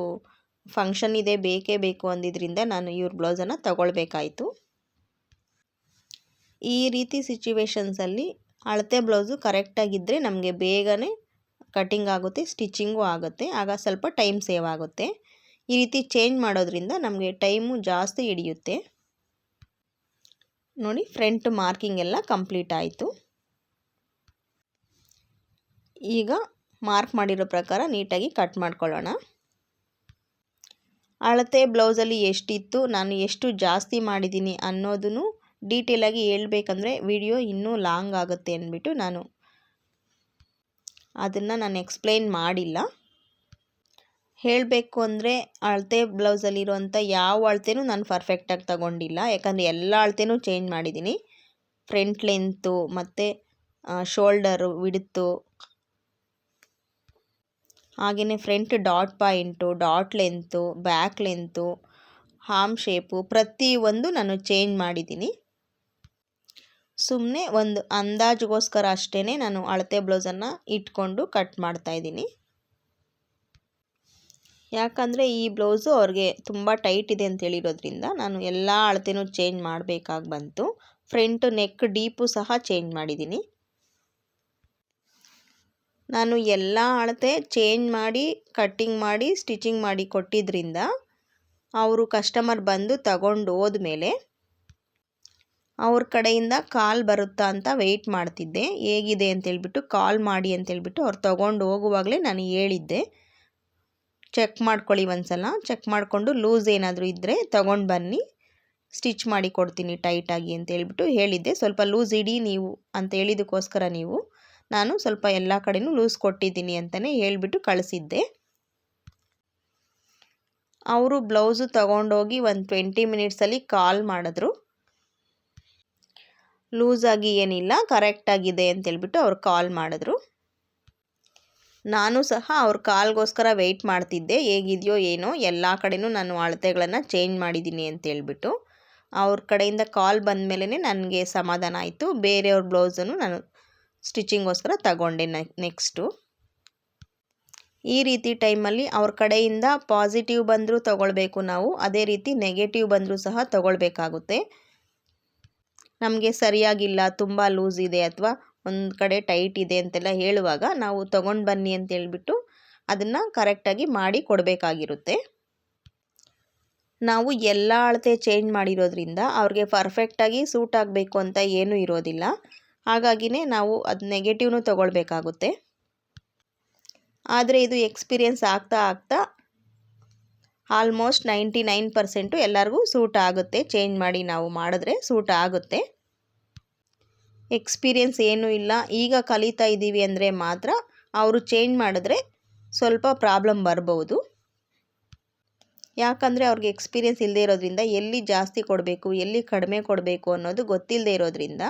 ಫಂಕ್ಷನ್ ಇದೆ, ಬೇಕೇ ಬೇಕು ಅಂದಿದ್ದರಿಂದ ನಾನು ಇವ್ರ ಬ್ಲೌಸನ್ನು ತಗೊಳ್ಬೇಕಾಯಿತು. ಈ ರೀತಿ ಸಿಚುವೇಶನ್ಸಲ್ಲಿ ಅಳತೆ ಬ್ಲೌಸು ಕರೆಕ್ಟಾಗಿದ್ದರೆ ನಮಗೆ ಬೇಗನೆ ಕಟಿಂಗ್ ಆಗುತ್ತೆ ಸ್ಟಿಚಿಂಗು ಆಗುತ್ತೆ, ಆಗ ಸ್ವಲ್ಪ ಟೈಮ್ ಸೇವ್ ಆಗುತ್ತೆ. ಈ ರೀತಿ ಚೇಂಜ್ ಮಾಡೋದ್ರಿಂದ ನಮಗೆ ಟೈಮು ಜಾಸ್ತಿ ಹಿಡಿಯುತ್ತೆ. ನೋಡಿ ಫ್ರಂಟ್ ಮಾರ್ಕಿಂಗ್ ಎಲ್ಲ ಕಂಪ್ಲೀಟ್ ಆಯಿತು. ಈಗ ಮಾರ್ಕ್ ಮಾಡಿರೋ ಪ್ರಕಾರ ನೀಟಾಗಿ ಕಟ್ ಮಾಡ್ಕೊಳ್ಳೋಣ. ಅಳತೆ ಬ್ಲೌಸಲ್ಲಿ ಎಷ್ಟಿತ್ತು, ನಾನು ಎಷ್ಟು ಜಾಸ್ತಿ ಮಾಡಿದ್ದೀನಿ ಅನ್ನೋದನ್ನು ಡೀಟೇಲಾಗಿ ಹೇಳ್ಬೇಕಂದ್ರೆ ವಿಡಿಯೋ ಇನ್ನೂ ಲಾಂಗ್ ಆಗುತ್ತೆ ಅಂದ್ಬಿಟ್ಟು ನಾನು ಅದನ್ನು ನಾನು ಎಕ್ಸ್ಪ್ಲೈನ್ ಮಾಡಿಲ್ಲ. ಹೇಳಬೇಕು ಅಂದರೆ ಅಳತೆ ಬ್ಲೌಸಲ್ಲಿರುವಂಥ ಯಾವ ಅಳತೆನೂ ನಾನು ಪರ್ಫೆಕ್ಟಾಗಿ ತಗೊಂಡಿಲ್ಲ, ಯಾಕಂದರೆ ಎಲ್ಲ ಅಳತೆನೂ ಚೇಂಜ್ ಮಾಡಿದ್ದೀನಿ. ಫ್ರಂಟ್ ಲೆಂತು ಮತ್ತು ಶೋಲ್ಡರು ವಿಡ್ತು ಹಾಗೆಯೇ front dot point dot length back length hem shape ಪ್ರತಿಯೊಂದು ನಾನು ಚೇಂಜ್ ಮಾಡಿದ್ದೀನಿ. ಸುಮ್ಮನೆ ಒಂದು ಅಂದಾಜಿಗೋಸ್ಕರ ಅಷ್ಟೇ ನಾನು ಅಳತೆ ಬ್ಲೌಸನ್ನು ಇಟ್ಕೊಂಡು ಕಟ್ ಮಾಡ್ತಾಯಿದ್ದೀನಿ ಯಾಕಂದರೆ ಈ ಬ್ಲೌಸು ಅವ್ರಿಗೆ ತುಂಬ ಟೈಟ್ ಇದೆ ಅಂತ ಹೇಳಿರೋದ್ರಿಂದ ನಾನು ಎಲ್ಲ ಅಳತೆನೂ ಚೇಂಜ್ ಮಾಡಬೇಕಾಗಿ ಬಂತು. ಫ್ರಂಟ್ ನೆಕ್ ಡೀಪು ಸಹ ಚೇಂಜ್ ಮಾಡಿದ್ದೀನಿ. ನಾನು ಎಲ್ಲ ಅಳತೆ ಚೇಂಜ್ ಮಾಡಿ, ಕಟ್ಟಿಂಗ್ ಮಾಡಿ, ಸ್ಟಿಚಿಂಗ್ ಮಾಡಿ ಕೊಟ್ಟಿದ್ದರಿಂದ ಅವರು ಕಸ್ಟಮರ್ ಬಂದು ತಗೊಂಡು ಹೋದ್ಮೇಲೆ ಅವ್ರ ಕಡೆಯಿಂದ ಕಾಲ್ ಬರುತ್ತಾ ಅಂತ ವೆಯ್ಟ್ ಮಾಡ್ತಿದ್ದೆ. ಹೇಗಿದೆ ಅಂತೇಳ್ಬಿಟ್ಟು ಕಾಲ್ ಮಾಡಿ ಅಂತೇಳ್ಬಿಟ್ಟು ಅವ್ರು ತೊಗೊಂಡು ಹೋಗುವಾಗಲೇ ನಾನು ಹೇಳಿದ್ದೆ. ಚೆಕ್ ಮಾಡ್ಕೊಳ್ಳಿ ಒಂದ್ಸಲ. ಚೆಕ್ ಮಾಡಿಕೊಂಡು ಲೂಸ್ ಏನಾದರೂ ಇದ್ದರೆ ತೊಗೊಂಡು ಬನ್ನಿ. ಸ್ಟಿಚ್ ಮಾಡಿ ಕೊಡ್ತೀನಿ ಟೈಟಾಗಿ ಅಂತ ಹೇಳ್ಬಿಟ್ಟು ಹೇಳಿದ್ದೆ. ಸ್ವಲ್ಪ ಲೂಸ್ ಇಡಿ ನೀವು ಅಂತ ಹೇಳಿದಕ್ಕೋಸ್ಕರ ನೀವು. ನಾನು ಸ್ವಲ್ಪ ಎಲ್ಲ ಕಡೆಯೂ ಲೂಸ್ ಕೊಟ್ಟಿದ್ದೀನಿ ಅಂತಲೇ ಹೇಳಿಬಿಟ್ಟು ಕಳಿಸಿದ್ದೆ. ಅವರು ಬ್ಲೌಸು ತಗೊಂಡೋಗಿ ಒಂದು ಟ್ವೆಂಟಿ ಮಿನಿಟ್ಸಲ್ಲಿ ಕಾಲ್ ಮಾಡಿದ್ರು. ಲೂಸಾಗಿ ಏನಿಲ್ಲ ಕರೆಕ್ಟಾಗಿದೆ ಅಂತೇಳ್ಬಿಟ್ಟು ಅವ್ರು ಕಾಲ್ ಮಾಡಿದ್ರು. ನಾನು ಸಹ ಅವ್ರ ಕಾಲ್ಗೋಸ್ಕರ ವೆಯ್ಟ್ ಮಾಡ್ತಿದ್ದೆ, ಹೇಗಿದೆಯೋ ಏನೋ, ಎಲ್ಲ ಕಡೆಯೂ ನಾನು ಅಳತೆಗಳನ್ನು ಚೇಂಜ್ ಮಾಡಿದ್ದೀನಿ ಅಂತೇಳ್ಬಿಟ್ಟು ಅವ್ರ ಕಡೆಯಿಂದ ಕಾಲ್ ಬಂದ ನನಗೆ ಸಮಾಧಾನ ಆಯಿತು, ಬೇರೆಯವ್ರ ಬ್ಲೌಸನ್ನು ನಾನು ಸ್ಟಿಚಿಂಗೋಸ್ಕರ ತಗೊಂಡೆ ನೆಕ್ಸ್ಟು. ಈ ರೀತಿ ಟೈಮಲ್ಲಿ ಅವ್ರ ಕಡೆಯಿಂದ ಪಾಸಿಟಿವ್ ಬಂದರೂ ತಗೊಳ್ಬೇಕು ನಾವು, ಅದೇ ರೀತಿ ನೆಗೆಟಿವ್ ಬಂದರೂ ಸಹ ತಗೊಳ್ಬೇಕಾಗುತ್ತೆ. ನಮಗೆ ಸರಿಯಾಗಿಲ್ಲ, ತುಂಬ ಲೂಸ್ ಇದೆ ಅಥವಾ ಒಂದು ಕಡೆ ಟೈಟ್ ಇದೆ ಅಂತೆಲ್ಲ ಹೇಳುವಾಗ ನಾವು ತೊಗೊಂಡು ಬನ್ನಿ ಅಂತ ಹೇಳಿಬಿಟ್ಟು ಅದನ್ನು ಕರೆಕ್ಟಾಗಿ ಮಾಡಿ ಕೊಡಬೇಕಾಗಿರುತ್ತೆ. ನಾವು ಎಲ್ಲ ಅಳತೆ ಚೇಂಜ್ ಮಾಡಿರೋದ್ರಿಂದ ಅವ್ರಿಗೆ ಪರ್ಫೆಕ್ಟಾಗಿ ಸೂಟ್ ಆಗಬೇಕು ಅಂತ ಏನೂ ಇರೋದಿಲ್ಲ. ಹಾಗಾಗಿನೇ ನಾವು ಅದು ನೆಗೆಟಿವ್ನು ತಗೊಳ್ಬೇಕಾಗುತ್ತೆ. ಆದರೆ ಇದು ಎಕ್ಸ್ಪೀರಿಯೆನ್ಸ್ ಆಗ್ತಾ ಆಗ್ತಾ ಆಲ್ಮೋಸ್ಟ್ ನೈಂಟಿ ನೈನ್ ಪರ್ಸೆಂಟು ಎಲ್ಲರಿಗೂ ಸೂಟ್ ಆಗುತ್ತೆ. ಚೇಂಜ್ ಮಾಡಿ ನಾವು ಮಾಡಿದ್ರೆ ಸೂಟ್ ಆಗುತ್ತೆ. ಎಕ್ಸ್ಪೀರಿಯೆನ್ಸ್ ಏನೂ ಇಲ್ಲ. ಈಗ ಕಲಿತಾ ಇದ್ದೀವಿ ಅಂದರೆ ಮಾತ್ರ ಅವರು ಚೇಂಜ್ ಮಾಡಿದ್ರೆ ಸ್ವಲ್ಪ ಪ್ರಾಬ್ಲಮ್ ಬರ್ಬೋದು. ಯಾಕಂದರೆ ಅವ್ರಿಗೆ ಎಕ್ಸ್ಪೀರಿಯೆನ್ಸ್ ಇಲ್ಲದೆ ಇರೋದ್ರಿಂದ ಎಲ್ಲಿ ಜಾಸ್ತಿ ಕೊಡಬೇಕು, ಎಲ್ಲಿ ಕಡಿಮೆ ಕೊಡಬೇಕು ಅನ್ನೋದು ಗೊತ್ತಿಲ್ಲದೆ ಇರೋದ್ರಿಂದ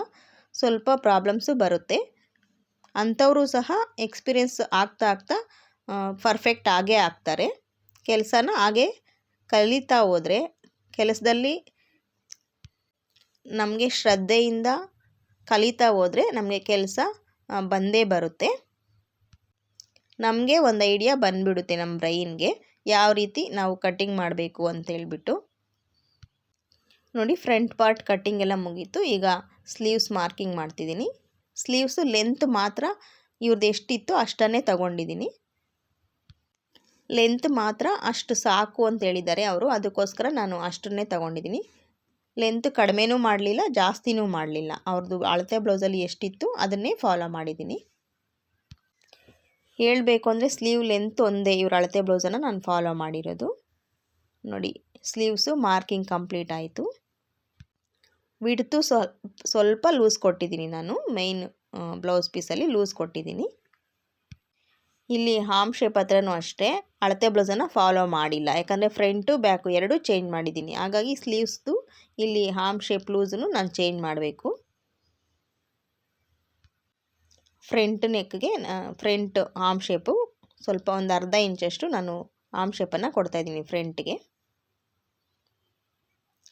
ಸ್ವಲ್ಪ ಪ್ರಾಬ್ಲಮ್ಸು ಬರುತ್ತೆ. ಅಂಥವರು ಸಹ ಎಕ್ಸ್ಪೀರಿಯೆನ್ಸ್ ಆಗ್ತಾ ಆಗ್ತಾ ಪರ್ಫೆಕ್ಟ್ ಆಗೇ ಆಗ್ತಾರೆ. ಕೆಲಸನ ಹಾಗೆ ಕಲಿತಾ ಹೋದರೆ ಕೆಲಸದಲ್ಲಿ ನಮಗೆ ಶ್ರದ್ಧೆಯಿಂದ ಕಲಿತಾ ಹೋದರೆ ನಮಗೆ ಕೆಲಸ ಬಂದೇ ಬರುತ್ತೆ. ನಮಗೆ ಒಂದು ಐಡಿಯಾ ಬಂದುಬಿಡುತ್ತೆ ನಮ್ಮ ಬ್ರೈನ್ಗೆ, ಯಾವ ರೀತಿ ನಾವು ಕಟ್ಟಿಂಗ್ ಮಾಡಬೇಕು ಅಂತೇಳ್ಬಿಟ್ಟು. ನೋಡಿ ಫ್ರಂಟ್ ಪಾರ್ಟ್ ಕಟ್ಟಿಂಗ್ ಎಲ್ಲ ಮುಗೀತು. ಈಗ ಸ್ಲೀವ್ಸ್ ಮಾರ್ಕಿಂಗ್ ಮಾಡ್ತಿದ್ದೀನಿ. ಸ್ಲೀವ್ಸು ಲೆಂತ್ ಮಾತ್ರ ಇವ್ರದ್ದು ಎಷ್ಟಿತ್ತು ಅಷ್ಟನ್ನೇ ತಗೊಂಡಿದ್ದೀನಿ. ಲೆಂತ್ ಮಾತ್ರ ಅಷ್ಟು ಸಾಕು ಅಂತ ಹೇಳಿದ್ದಾರೆ ಅವರು. ಅದಕ್ಕೋಸ್ಕರ ನಾನು ಅಷ್ಟನ್ನೇ ತಗೊಂಡಿದ್ದೀನಿ. ಲೆಂತ್ ಕಡಿಮೆನೂ ಮಾಡಲಿಲ್ಲ, ಜಾಸ್ತಿನೂ ಮಾಡಲಿಲ್ಲ. ಅವ್ರದ್ದು ಅಳತೆ ಬ್ಲೌಸಲ್ಲಿ ಎಷ್ಟಿತ್ತು ಅದನ್ನೇ ಫಾಲೋ ಮಾಡಿದ್ದೀನಿ. ಹೇಳಬೇಕು ಅಂದರೆ ಸ್ಲೀವ್ ಲೆಂತ್ ಒಂದೇ ಇವ್ರ ಅಳತೆ ಬ್ಲೌಸನ್ನು ನಾನು ಫಾಲೋ ಮಾಡಿರೋದು. ನೋಡಿ ಸ್ಲೀವ್ಸು ಮಾರ್ಕಿಂಗ್ ಕಂಪ್ಲೀಟ್ ಆಯಿತು. ವಿಡ್ತು ಸ್ವಲ್ಪ ಲೂಸ್ ಕೊಟ್ಟಿದ್ದೀನಿ ನಾನು ಮೈನ್ ಬ್ಲೌಸ್ ಪೀಸಲ್ಲಿ ಲೂಸ್ ಕೊಟ್ಟಿದ್ದೀನಿ. ಇಲ್ಲಿ ಹಾಮ್ ಶೇಪ್ ಹತ್ರನೂ ಅಷ್ಟೇ, ಅಳತೆ ಬ್ಲೌಸನ್ನು ಫಾಲೋ ಮಾಡಿಲ್ಲ, ಯಾಕಂದರೆ ಫ್ರಂಟು ಬ್ಯಾಕು ಎರಡೂ ಚೇಂಜ್ ಮಾಡಿದ್ದೀನಿ. ಹಾಗಾಗಿ ಸ್ಲೀವ್ಸ್ದು ಇಲ್ಲಿ ಹಾಮ್ ಶೇಪ್ ಲೂಸನ್ನು ನಾನು ಚೇಂಜ್ ಮಾಡಬೇಕು. ಫ್ರಂಟ್ ನೆಕ್ಗೆ ಫ್ರಂಟ್ ಹಾಮ್ ಶೇಪು ಸ್ವಲ್ಪ ಒಂದು ಅರ್ಧ ಇಂಚಷ್ಟು ನಾನು ಆಮ್ ಶೇಪನ್ನು ಕೊಡ್ತಾಯಿದ್ದೀನಿ ಫ್ರಂಟ್ಗೆ.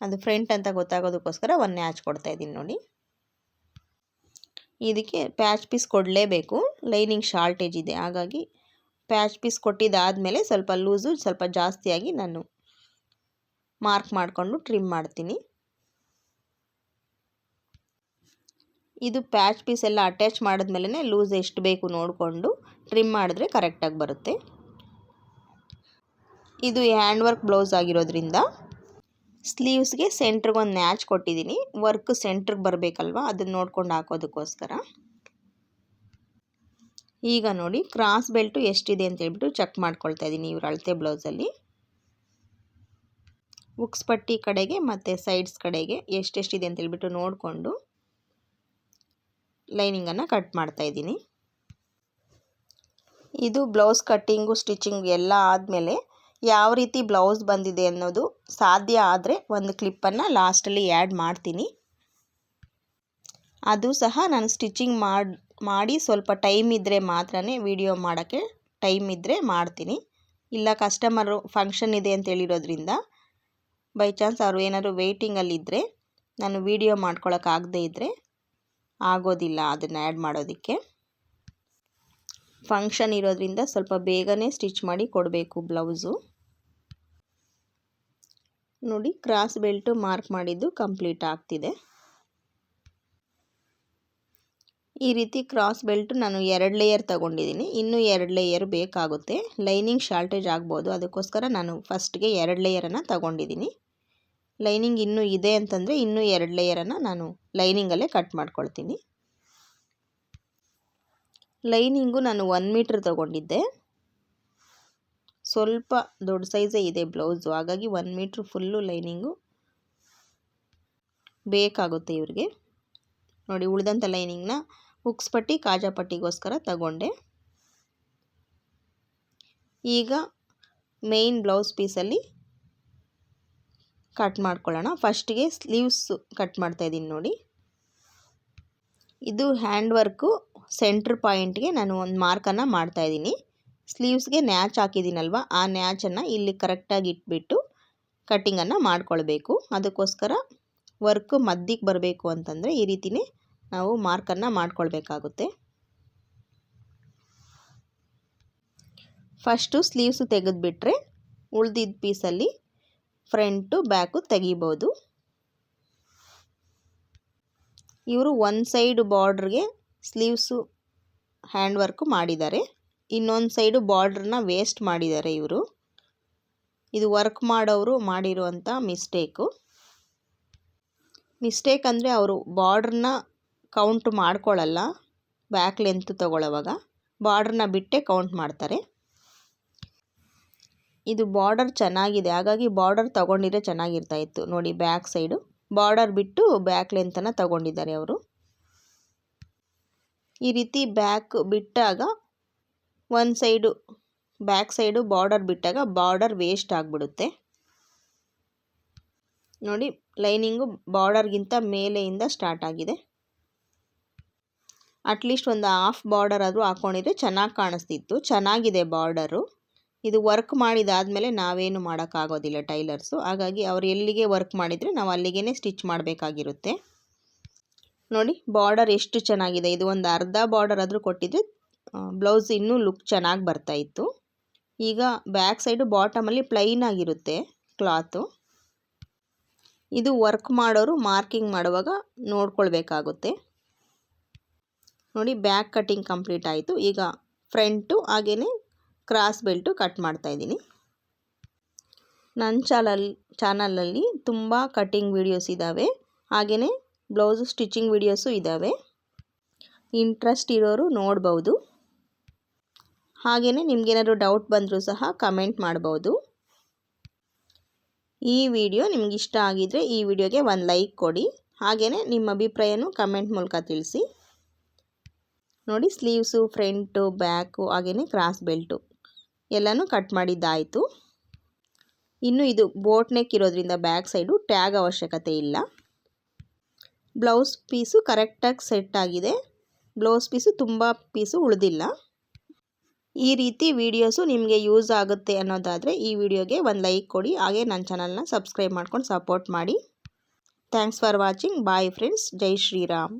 ಅದು ಫ್ರಂಟ್ ಅಂತ ಗೊತ್ತಾಗೋದಕ್ಕೋಸ್ಕರ ಒಂದು ನ್ಯಾಚ್ ಕೊಡ್ತಾಯಿದ್ದೀನಿ ನೋಡಿ. ಇದಕ್ಕೆ ಪ್ಯಾಚ್ ಪೀಸ್ ಕೊಡಲೇಬೇಕು. ಲೈನಿಂಗ್ ಶಾರ್ಟೇಜ್ ಇದೆ. ಹಾಗಾಗಿ ಪ್ಯಾಚ್ ಪೀಸ್ ಕೊಟ್ಟಿದ್ದಾದಮೇಲೆ ಸ್ವಲ್ಪ ಲೂಸು, ಸ್ವಲ್ಪ ಜಾಸ್ತಿಯಾಗಿ ನಾನು ಮಾರ್ಕ್ ಮಾಡಿಕೊಂಡು ಟ್ರಿಮ್ ಮಾಡ್ತೀನಿ. ಇದು ಪ್ಯಾಚ್ ಪೀಸ್ ಎಲ್ಲ ಅಟ್ಯಾಚ್ ಮಾಡಿದ್ಮೇಲೆ ಲೂಸ್ ಎಷ್ಟು ಬೇಕು ನೋಡಿಕೊಂಡು ಟ್ರಿಮ್ ಮಾಡಿದ್ರೆ ಕರೆಕ್ಟಾಗಿ ಬರುತ್ತೆ. ಇದು ಹ್ಯಾಂಡ್ ವರ್ಕ್ ಬ್ಲೌಸ್ ಆಗಿರೋದ್ರಿಂದ ಸ್ಲೀವ್ಸ್ಗೆ ಸೆಂಟ್ರಿಗೆ ಒಂದು ನ್ಯಾಚ್ ಕೊಟ್ಟಿದ್ದೀನಿ ವರ್ಕ್ ಸೆಂಟ್ರಿಗೆ ಬರಬೇಕಲ್ವ? ಅದನ್ನು ನೋಡ್ಕೊಂಡು ಹಾಕೋದಕ್ಕೋಸ್ಕರ. ಈಗ ನೋಡಿ ಕ್ರಾಸ್ ಬೆಲ್ಟು ಎಷ್ಟಿದೆ ಅಂತ ಹೇಳ್ಬಿಟ್ಟು ಚೆಕ್ ಮಾಡ್ಕೊಳ್ತಾ ಇದ್ದೀನಿ ಇವ್ರ ಅಳತೆ ಬ್ಲೌಸಲ್ಲಿ ಉಕ್ಸ್ ಪಟ್ಟಿ ಕಡೆಗೆ ಮತ್ತು ಸೈಡ್ಸ್ ಕಡೆಗೆ ಎಷ್ಟೆಷ್ಟಿದೆ ಅಂತ ಹೇಳ್ಬಿಟ್ಟು ನೋಡಿಕೊಂಡು ಲೈನಿಂಗನ್ನು ಕಟ್ ಮಾಡ್ತಾ ಇದ್ದೀನಿ ಇದು ಬ್ಲೌಸ್ ಕಟ್ಟಿಂಗು ಸ್ಟಿಚಿಂಗ್ ಎಲ್ಲ ಆದಮೇಲೆ ಯಾವ ರೀತಿ ಬ್ಲೌಸ್ ಬಂದಿದೆ ಅನ್ನೋದು ಸಾಧ್ಯ ಆದರೆ ಒಂದು ಕ್ಲಿಪ್ಪನ್ನು ಲಾಸ್ಟಲ್ಲಿ ಆ್ಯಡ್ ಮಾಡ್ತೀನಿ. ಅದು ಸಹ ನಾನು ಸ್ಟಿಚಿಂಗ್ ಮಾಡಿ ಮಾಡಿ ಸ್ವಲ್ಪ ಟೈಮ್ ಇದ್ದರೆ ಮಾತ್ರ ವಿಡಿಯೋ ಮಾಡೋಕ್ಕೆ ಟೈಮ್ ಇದ್ದರೆ ಮಾಡ್ತೀನಿ. ಇಲ್ಲ ಕಸ್ಟಮರು ಫಂಕ್ಷನ್ ಇದೆ ಅಂತ ಹೇಳಿರೋದ್ರಿಂದ ಬೈ ಚಾನ್ಸ್ ಅವರು ಏನಾದರೂ ವೆಯ್ಟಿಂಗಲ್ಲಿದ್ದರೆ ನಾನು ವಿಡಿಯೋ ಮಾಡ್ಕೊಳಕ್ಕಾಗದೇ ಇದ್ದರೆ ಆಗೋದಿಲ್ಲ ಅದನ್ನು ಆ್ಯಡ್ ಮಾಡೋದಕ್ಕೆ. ಫಂಕ್ಷನ್ ಇರೋದ್ರಿಂದ ಸ್ವಲ್ಪ ಬೇಗನೆ ಸ್ಟಿಚ್ ಮಾಡಿ ಕೊಡಬೇಕು ಬ್ಲೌಸು. ನೋಡಿ, ಕ್ರಾಸ್ ಬೆಲ್ಟು ಮಾರ್ಕ್ ಮಾಡಿದ್ದು ಕಂಪ್ಲೀಟ್ ಆಗ್ತಿದೆ. ಈ ರೀತಿ ಕ್ರಾಸ್ ಬೆಲ್ಟು ನಾನು ಎರಡು ಲೇಯರ್ ತಗೊಂಡಿದ್ದೀನಿ. ಇನ್ನೂ ಎರಡು ಲೇಯರ್ ಬೇಕಾಗುತ್ತೆ. ಲೈನಿಂಗ್ ಶಾರ್ಟೇಜ್ ಆಗ್ಬೋದು. ಅದಕ್ಕೋಸ್ಕರ ನಾನು ಫಸ್ಟ್ಗೆ ಎರಡು ಲೇಯರನ್ನು ತಗೊಂಡಿದ್ದೀನಿ. ಲೈನಿಂಗ್ ಇನ್ನೂ ಇದೆ ಅಂತಂದರೆ ಇನ್ನೂ ಎರಡು ಲೇಯರನ್ನು ನಾನು ಲೈನಿಂಗಲ್ಲೇ ಕಟ್ ಮಾಡ್ಕೊಳ್ತೀನಿ. ಲೈನಿಂಗು ನಾನು ಒನ್ ಮೀಟ್ರ್ ತೊಗೊಂಡಿದ್ದೆ. ಸ್ವಲ್ಪ ದೊಡ್ಡ ಸೈಜೇ ಇದೆ ಬ್ಲೌಸು. ಹಾಗಾಗಿ ಒನ್ ಮೀಟ್ರ್ ಫುಲ್ಲು ಲೈನಿಂಗು ಬೇಕಾಗುತ್ತೆ ಇವ್ರಿಗೆ. ನೋಡಿ ಉಳಿದಂಥ ಲೈನಿಂಗ್ನ ಉಕ್ಸ್ ಪಟ್ಟಿ, ಕಾಜಾ ಪಟ್ಟಿಗೋಸ್ಕರ ತಗೊಂಡೆ. ಈಗ ಮೇಯ್ನ್ ಬ್ಲೌಸ್ ಪೀಸಲ್ಲಿ ಕಟ್ ಮಾಡ್ಕೊಳ್ಳೋಣ. ಫಸ್ಟಿಗೆ ಸ್ಲೀವ್ಸ್ ಕಟ್ ಮಾಡ್ತಾಯಿದ್ದೀನಿ ನೋಡಿ. ಇದು ಹ್ಯಾಂಡ್ ವರ್ಕು ಸೆಂಟ್ರ್ ಪಾಯಿಂಟ್ಗೆ ನಾನು ಒಂದು ಮಾರ್ಕನ್ನು ಮಾಡ್ತಾಯಿದ್ದೀನಿ ಸ್ಲೀವ್ಸ್ಗೆ ನ್ಯಾಚ್ ಹಾಕಿದ್ದೀನಲ್ವ? ಆ ನ್ಯಾಚನ್ನು ಇಲ್ಲಿ ಕರೆಕ್ಟಾಗಿ ಇಟ್ಬಿಟ್ಟು ಕಟ್ಟಿಂಗನ್ನು ಮಾಡ್ಕೊಳ್ಬೇಕು. ಅದಕ್ಕೋಸ್ಕರ ವರ್ಕ್ ಮದ್ದಿಗೆ ಬರಬೇಕು ಅಂತಂದರೆ ಈ ರೀತಿಯೇ ನಾವು ಮಾರ್ಕನ್ನು ಮಾಡ್ಕೊಳ್ಬೇಕಾಗುತ್ತೆ. ಫಸ್ಟು ಸ್ಲೀವ್ಸು ತೆಗೆದುಬಿಟ್ರೆ ಉಳ್ದಿದ್ದ ಪೀಸಲ್ಲಿ ಫ್ರಂಟು ಬ್ಯಾಕು ತೆಗಿಬೋದು. ಇವರು ಒಂದು ಸೈಡ್ ಬಾರ್ಡ್ರಿಗೆ ಸ್ಲೀವ್ಸು ಹ್ಯಾಂಡ್ ವರ್ಕು ಮಾಡಿದ್ದಾರೆ. ಇನ್ನೊಂದು ಸೈಡು ಬಾರ್ಡ್ರನ್ನ ವೇಸ್ಟ್ ಮಾಡಿದ್ದಾರೆ ಇವರು. ಇದು ವರ್ಕ್ ಮಾಡೋರು ಮಾಡಿರುವಂಥ ಮಿಸ್ಟೇಕು. ಮಿಸ್ಟೇಕ್ ಅಂದರೆ ಅವರು ಬಾರ್ಡ್ರನ್ನ ಕೌಂಟ್ ಮಾಡ್ಕೊಳ್ಳಲ್ಲ ಬ್ಯಾಕ್ ಲೆಂತ್ ತೊಗೊಳ್ಳೋವಾಗ ಬಾರ್ಡ್ರನ್ನ ಬಿಟ್ಟೆ ಕೌಂಟ್ ಮಾಡ್ತಾರೆ. ಇದು ಬಾರ್ಡರ್ ಚೆನ್ನಾಗಿದೆ. ಹಾಗಾಗಿ ಬಾರ್ಡರ್ ತೊಗೊಂಡಿದ್ರೆ ಚೆನ್ನಾಗಿರ್ತಾಯಿತ್ತು ನೋಡಿ, ಬ್ಯಾಕ್ ಸೈಡು. ಬಾರ್ಡರ್ ಬಿಟ್ಟು ಬ್ಯಾಕ್ ಲೆಂತನ್ನು ತಗೊಂಡಿದ್ದಾರೆ ಅವರು. ಈ ರೀತಿ ಬ್ಯಾಕ್ ಬಿಟ್ಟಾಗ ಒಂದು ಸೈಡು, ಬ್ಯಾಕ್ ಸೈಡು ಬಾರ್ಡರ್ ಬಿಟ್ಟಾಗ ಬಾರ್ಡರ್ ವೇಸ್ಟ್ ಆಗಿಬಿಡುತ್ತೆ. ನೋಡಿ, ಲೈನಿಂಗು ಬಾರ್ಡರ್ಗಿಂತ ಮೇಲೆಯಿಂದ ಸ್ಟಾರ್ಟ್ ಆಗಿದೆ. ಅಟ್ಲೀಸ್ಟ್ ಒಂದು ಹಾಫ್ ಬಾರ್ಡರ್ ಆದರೂ ಹಾಕ್ಕೊಂಡಿದ್ರೆ ಚೆನ್ನಾಗಿ ಕಾಣಿಸ್ತಿತ್ತು. ಚೆನ್ನಾಗಿದೆ ಬಾರ್ಡರು. ಇದು ವರ್ಕ್ ಮಾಡಿದಾದಮೇಲೆ ನಾವೇನು ಮಾಡೋಕ್ಕಾಗೋದಿಲ್ಲ ಟೈಲರ್ಸು. ಹಾಗಾಗಿ ಅವ್ರು ಎಲ್ಲಿಗೆ ವರ್ಕ್ ಮಾಡಿದರೆ ನಾವು ಅಲ್ಲಿಗೆ ಸ್ಟಿಚ್ ಮಾಡಬೇಕಾಗಿರುತ್ತೆ. ನೋಡಿ, ಬಾರ್ಡರ್ ಎಷ್ಟು ಚೆನ್ನಾಗಿದೆ. ಇದು ಒಂದು ಅರ್ಧ ಬಾರ್ಡರ್ ಆದರೂ ಕೊಟ್ಟಿದ್ರೆ ಬ್ಲೌಸ್ ಇನ್ನೂ ಲುಕ್ ಚೆನ್ನಾಗಿ ಬರ್ತಾಯಿತ್ತು ಈಗ ಬ್ಯಾಕ್ ಸೈಡು ಬಾಟಮಲ್ಲಿ ಪ್ಲೈನ್ ಆಗಿರುತ್ತೆ ಕ್ಲಾತು ಇದು ವರ್ಕ್ ಮಾಡೋರು ಮಾರ್ಕಿಂಗ್ ಮಾಡುವಾಗ ನೋಡ್ಕೊಳ್ಬೇಕಾಗುತ್ತೆ. ನೋಡಿ ಬ್ಯಾಕ್ ಕಟ್ಟಿಂಗ್ ಕಂಪ್ಲೀಟ್ ಆಯಿತು. ಈಗ ಫ್ರಂಟು ಹಾಗೆಯೇ ಕ್ರಾಸ್ ಬೆಲ್ಟು ಕಟ್ ಮಾಡ್ತಾಯಿದ್ದೀನಿ ನನ್ನ ಚಾನಲ್, ಚಾನಲಲ್ಲಿ ತುಂಬ ಕಟ್ಟಿಂಗ್ ವೀಡಿಯೋಸ್ ಇದ್ದಾವೆ ಹಾಗೆಯೇ ಬ್ಲೌಸು ಸ್ಟಿಚಿಂಗ್ ವೀಡಿಯೋಸು ಇದ್ದಾವೆ ಇಂಟ್ರೆಸ್ಟ್ ಇರೋರು ನೋಡ್ಬೋದು. ಹಾಗೆಯೇ ನಿಮಗೇನಾದ್ರು ಡೌಟ್ ಬಂದರೂ ಸಹ ಕಮೆಂಟ್ ಮಾಡ್ಬೋದು. ಈ ವಿಡಿಯೋ ನಿಮ್ಗೆ ಇಷ್ಟ ಆಗಿದರೆ ಈ ವಿಡಿಯೋಗೆ ಒಂದು ಲೈಕ್ ಕೊಡಿ. ಹಾಗೆಯೇ ನಿಮ್ಮ ಅಭಿಪ್ರಾಯನೂ ಕಮೆಂಟ್ ಮೂಲಕ ತಿಳಿಸಿ. ನೋಡಿ ಸ್ಲೀವ್ಸು ಫ್ರಂಟು ಬ್ಯಾಕು ಹಾಗೆಯೇ ಕ್ರಾಸ್ ಬೆಲ್ಟು ಎಲ್ಲನೂ ಕಟ್ ಮಾಡಿದ್ದಾಯಿತು. ಇನ್ನು ಇದು ಬೋಟ್ ನೆಕ್ ಇರೋದ್ರಿಂದ ಬ್ಯಾಕ್ ಸೈಡು ಟ್ಯಾಗ್ ಅವಶ್ಯಕತೆ ಇಲ್ಲ. ಬ್ಲೌಸ್ ಪೀಸು ಕರೆಕ್ಟಾಗಿ ಸೆಟ್ ಆಗಿದೆ. ಬ್ಲೌಸ್ ಪೀಸು ತುಂಬ ಪೀಸು ಉಳಿದಿಲ್ಲ. ಈ ರೀತಿ ವೀಡಿಯೋಸು ನಿಮಗೆ ಯೂಸ್ ಆಗುತ್ತೆ ಅನ್ನೋದಾದರೆ ಈ ವಿಡಿಯೋಗೆ ಒಂದು ಲೈಕ್ ಕೊಡಿ. ಹಾಗೆ ನನ್ನ ಚಾನಲ್ನ ಸಬ್ಸ್ಕ್ರೈಬ್ ಮಾಡ್ಕೊಂಡು ಸಪೋರ್ಟ್ ಮಾಡಿ. Thanks for watching bye friends Jai Shriram.